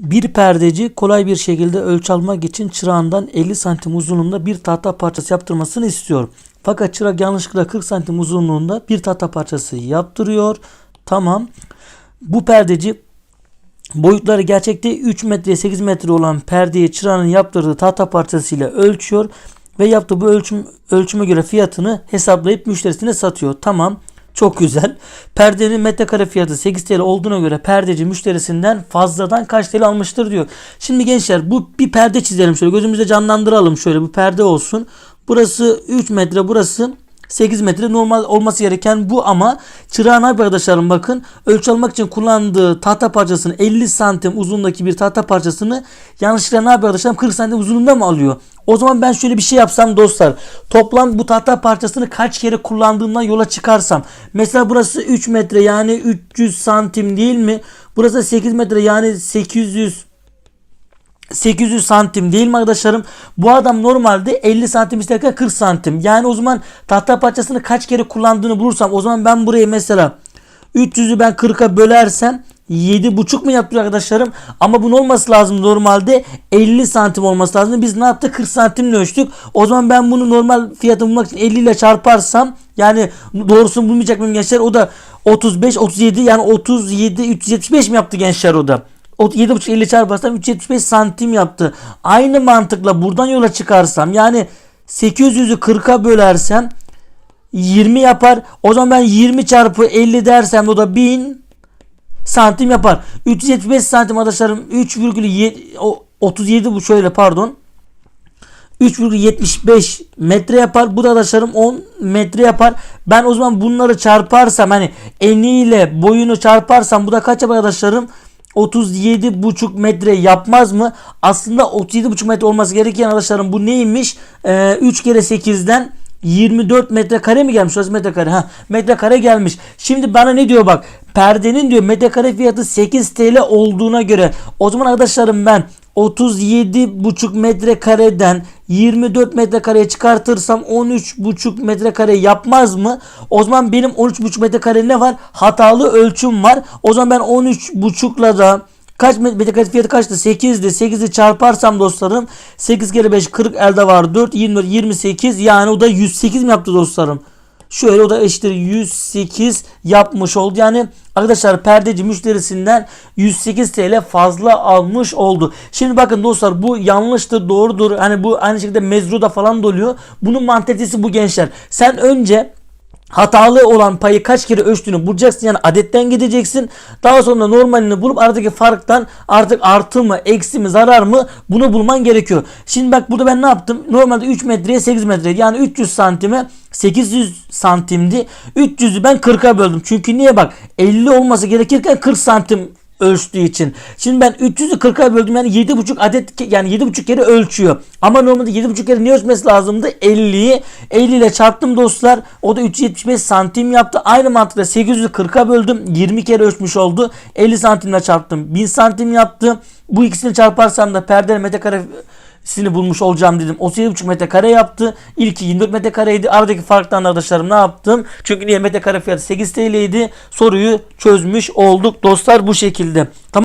Bir perdeci kolay bir şekilde ölçü almak için çırağından 50 santim uzunluğunda bir tahta parçası yaptırmasını istiyor. Fakat çırak yanlışlıkla 40 santim uzunluğunda bir tahta parçası yaptırıyor. Tamam. Bu perdeci boyutları gerçekte 3 metre 8 metre olan perdeyi çırağının yaptırdığı tahta parçasıyla ölçüyor ve yaptığı bu ölçüm ölçüme göre fiyatını hesaplayıp müşterisine satıyor. Tamam. Çok güzel. Perdenin metrekare fiyatı 8 TL olduğuna göre perdeci müşterisinden fazladan kaç TL almıştır diyor. Şimdi gençler bu bir perde çizelim şöyle gözümüzde canlandıralım şöyle bu perde olsun. Burası 3 metre burası 8 metre normal olması gereken bu ama çırağın arkadaşlarım bakın ölçü almak için kullandığı tahta parçasını 50 santim uzunluğundaki bir tahta parçasını yanlışlıkla ne yapıyor arkadaşlarım 40 santim uzunluğunda mı alıyor? O zaman ben şöyle bir şey yapsam dostlar toplam bu tahta parçasını kaç kere kullandığımdan yola çıkarsam mesela burası 3 metre yani 300 santim değil mi? Burası 8 metre yani 800 800 santim değil mi arkadaşlarım? Bu adam normalde 50 santim isterken 40 santim. Yani o zaman tahta parçasını kaç kere kullandığını bulursam o zaman ben burayı mesela 300'ü ben 40'a bölersem 7,5 mu yaptı arkadaşlarım? Ama bunun olması lazım normalde 50 santim olması lazım. Biz ne yaptık? 40 santimle ölçtük. O zaman ben bunu normal fiyatı bulmak için 50 ile çarparsam yani doğrusunu bulmayacak mıyım gençler? O da 35, 37 yani 37, 375 mi yaptı gençler o da? O 7.5 50 çarparsam 375 santim yaptı. Aynı mantıkla buradan yola çıkarsam yani 800'ü 40'a bölersem 20 yapar. O zaman ben 20 çarpı 50 dersem o da 1000 santim yapar. 375 santim arkadaşlarım 3,37 bu şöyle pardon. 3,75 metre yapar. Bu da arkadaşlarım 10 metre yapar. Ben o zaman bunları çarparsam hani eniyle boyunu çarparsam bu da kaç yapar arkadaşlarım? 37,5 metre yapmaz mı? Aslında 37,5 metre olması gereken arkadaşlarım bu neymiş? Ee, 3 kere 8'den 24 metrekare mi gelmiş? Orası metrekare. Ha, metrekare gelmiş. Şimdi bana ne diyor bak. Perdenin diyor metrekare fiyatı 8 TL olduğuna göre o zaman arkadaşlarım ben 37,5 metrekareden 24 metrekareye çıkartırsam 13,5 metrekare yapmaz mı? O zaman benim 13,5 metrekare ne var? Hatalı ölçüm var. O zaman ben 13,5'la da Kaç metrekare fiyatı kaçtı? 8'di. 8'i çarparsam dostlarım 8 kere 5 40 elde var 4 24 28 yani o da 108 mi yaptı dostlarım? Şöyle o da eşittir 108 yapmış oldu. Yani arkadaşlar perdeci müşterisinden 108 TL fazla almış oldu. Şimdi bakın dostlar bu yanlıştır doğrudur. Hani bu aynı şekilde mezruda falan da. Bunun mantalitesi bu gençler. Sen önce hatalı olan payı kaç kere ölçtüğünü bulacaksın. Yani adetten gideceksin. Daha sonra normalini bulup aradaki farktan artık artı mı eksi mi zarar mı bunu bulman gerekiyor. Şimdi bak burada ben ne yaptım? Normalde 3 metreye 8 metre yani 300 santime 800 santimdi. 300'ü ben 40'a böldüm. Çünkü niye bak 50 olması gerekirken 40 santim ölçtüğü için. Şimdi ben 300'ü 40'a böldüm yani 7,5 adet yani 7,5 kere ölçüyor. Ama normalde 7,5 kere ne ölçmesi lazımdı? 50'yi 50 ile çarptım dostlar. O da 375 santim yaptı. Aynı mantıkla 800'ü 40'a böldüm. 20 kere ölçmüş oldu. 50 santimle çarptım. 1000 santim yaptı. Bu ikisini çarparsam da perde metrekare sini bulmuş olacağım dedim. 37,5 metrekare yaptı. İlki 24 metrekareydi. Aradaki farktan arkadaşlarım ne yaptım? Çünkü niye metrekare fiyatı 8 TL'ydi. Soruyu çözmüş olduk dostlar bu şekilde. Tamam.